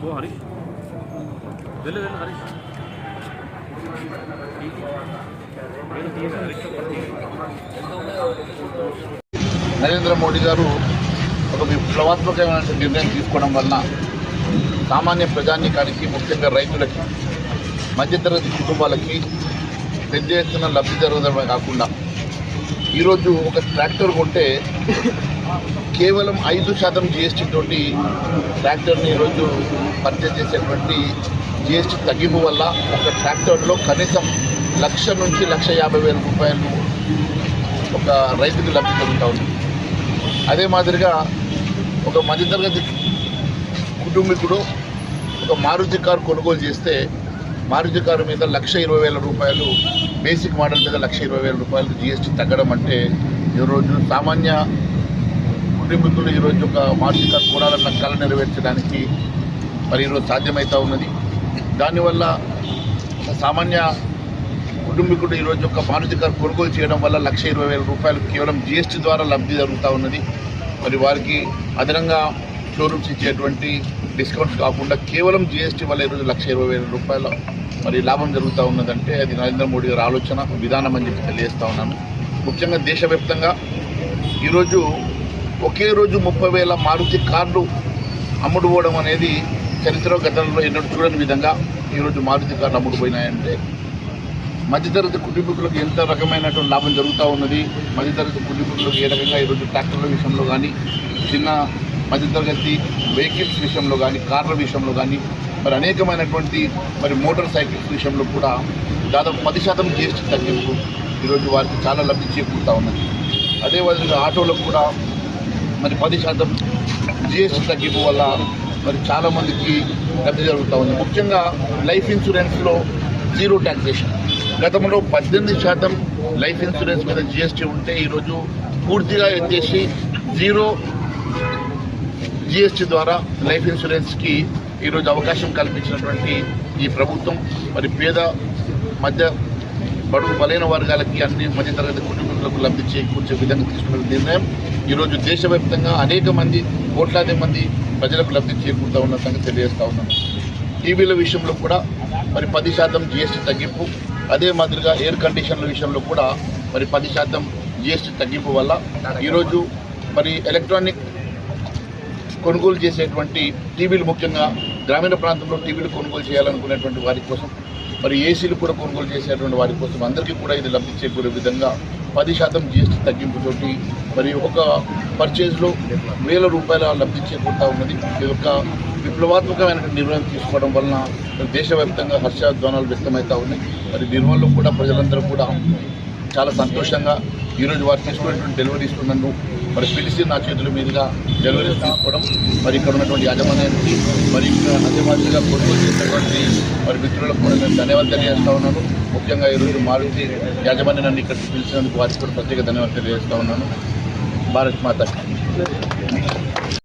वो हरीश दिल्ली दिल्ली నరేంద్ర మోడీ గారు ఒక విప్లవాత్మకమైన నిర్ణయం తీసుకోవడం వలన సామాన్య ప్రజానీకానికి ముఖ్యంగా రైతులకి మధ్యతరగతి కుటుంబాలకి పెద్ద ఎత్తున లబ్ధి జరగడమే కాకుండా ఈరోజు ఒక ట్రాక్టర్ కొంటే కేవలం ఐదు శాతం జిఎస్టీ తోటి ట్రాక్టర్ని ఈరోజు పర్చేజ్ చేసేటువంటి జిఎస్టీ తగ్గింపు వల్ల ఒక ట్రాక్టర్లో కనీసం లక్ష నుంచి లక్ష యాభై వేల రూపాయలు ఒక రైతుకి లబ్ధి జరుగుతూ ఉంది. అదే మాదిరిగా ఒక మధ్యతరగతి కుటుంబీకుడు ఒక మారుతి కారు కొనుగోలు చేస్తే మారుతి కారు మీద లక్ష ఇరవై వేల రూపాయలు బేసిక్ మోడల్ మీద లక్ష ఇరవై వేల రూపాయలు జిఎస్టీ తగ్గడం అంటే ఈరోజు సామాన్య కుటుంబీకులు ఈరోజు ఒక మారుతి కారు కొనాలన్న కళ నెరవేర్చడానికి మరి ఈరోజు సాధ్యమవుతూ ఉన్నది. దానివల్ల సామాన్య కుటుంబీకుడు ఈరోజు ఒక మారుతి కొనుగోలు చేయడం వల్ల లక్ష ఇరవై వేల రూపాయలు కేవలం జిఎస్టీ ద్వారా లబ్ధి జరుగుతూ ఉన్నది. మరి వారికి అదనంగా షోరూమ్స్ ఇచ్చేటువంటి డిస్కౌంట్స్ కాకుండా కేవలం జిఎస్టీ వల్ల ఈరోజు లక్ష ఇరవై వేల రూపాయల మరి లాభం జరుగుతూ ఉన్నదంటే అది నరేంద్ర మోడీ గారి ఆలోచన విధానం అని చెప్పి తెలియజేస్తూ ఉన్నాను. ముఖ్యంగా దేశవ్యాప్తంగా ఈరోజు ఒకే రోజు ముప్పై వేల మారుతి కార్లు అమ్ముడుపోవడం అనేది చరిత్ర గతంలో ఎన్నడూ చూడని విధంగా ఈరోజు మారుతి కార్లు అమ్ముడుపోయినాయంటే మధ్యతరగతి కుటుంబీకులకు ఎంత రకమైనటువంటి లాభం జరుగుతూ ఉన్నది? మధ్యతరగతి కుటుంబీకులకు ఏ రకంగా ఈరోజు ట్రాక్టర్ల విషయంలో కానీ చిన్న మధ్యతరగతి వెహికల్స్ విషయంలో కానీ కార్ల విషయంలో కానీ మరి అనేకమైనటువంటి మరి మోటార్ సైకిల్స్ విషయంలో కూడా దాదాపు పది శాతం జీఎస్టీ తగ్గింపు ఈరోజు వారికి చాలా లబ్ధి చేకూరుతూ ఉన్నది. అదే విధంగా ఆటోలకు కూడా మరి పది శాతం జీఎస్టీ తగ్గింపు వల్ల మరి చాలామందికి లబ్ధి జరుగుతూ ఉంది. ముఖ్యంగా లైఫ్ ఇన్సూరెన్స్లో జీరో ట్యాక్సేషన్ గతంలో పద్దెనిమిది శాతం లైఫ్ ఇన్సూరెన్స్ మీద జిఎస్టీ ఉంటే ఈరోజు పూర్తిగా ఎత్తేసి జీరో జిఎస్టీ ద్వారా లైఫ్ ఇన్సూరెన్స్కి ఈరోజు అవకాశం కల్పించినటువంటి ఈ ప్రభుత్వం. మరి పేద మధ్య బడుగు బలైన వర్గాలకి అన్ని మధ్యతరగతి కుటుంబాలకు లబ్ధి చేకూర్చే విధంగా తీసుకున్న నిర్ణయం ఈరోజు దేశవ్యాప్తంగా అనేక మంది కోట్లాది మంది ప్రజలకు లబ్ధి చేకూరుతూ ఉన్న సంగతి తెలియజేస్తూ ఉన్నాం. టీవీల విషయంలో కూడా మరి పది శాతం జిఎస్టీ తగ్గింపు అదే మాదిరిగా ఎయిర్ కండిషన్ల విషయంలో కూడా మరి పది శాతం జిఎస్టీ తగ్గింపు వల్ల ఈరోజు మరి ఎలక్ట్రానిక్ కొనుగోలు చేసేటువంటి టీవీలు ముఖ్యంగా గ్రామీణ ప్రాంతంలో టీవీలు కొనుగోలు చేయాలనుకునేటువంటి వారి కోసం మరి ఏసీలు కూడా కొనుగోలు చేసేటువంటి వారి కోసం అందరికీ కూడా ఇది లబ్ధి చేకూరే విధంగా పది శాతం జిఎస్టీ తగ్గింపుతోటి మరి ఒక పర్చేజ్లో వేల రూపాయల లబ్ధి చేకూరుతూ ఉన్నది. ఇది ఒక విప్లవాత్మకమైన నిర్ణయం తీసుకోవడం వలన దేశవ్యాప్తంగా హర్షధ్వానాలు వ్యక్తమవుతా ఉన్నాయి. మరి నిర్మల్లో కూడా ప్రజలందరూ కూడా చాలా సంతోషంగా ఈరోజు వారు తీసుకున్నటువంటి డెలివరీ నన్ను మరి పిలిచి నా చేతుల మీదుగా డెలివరీస్ తీసుకోవడం మరి ఇక్కడ ఉన్నటువంటి యాజమాన్యానికి మరి ఇక్కడ కొనుగోలు చేసినటువంటి మరి మిత్రులకు కూడా నేను ధన్యవాదాలు తెలియజేస్తా ఉన్నాను. ముఖ్యంగా ఈరోజు మారుతి యాజమాన్యాన్ని ఇక్కడికి పిలిచినందుకు వారికి కూడా ప్రత్యేక ధన్యవాదాలు తెలియజేస్తా ఉన్నాను. భారత్ మాత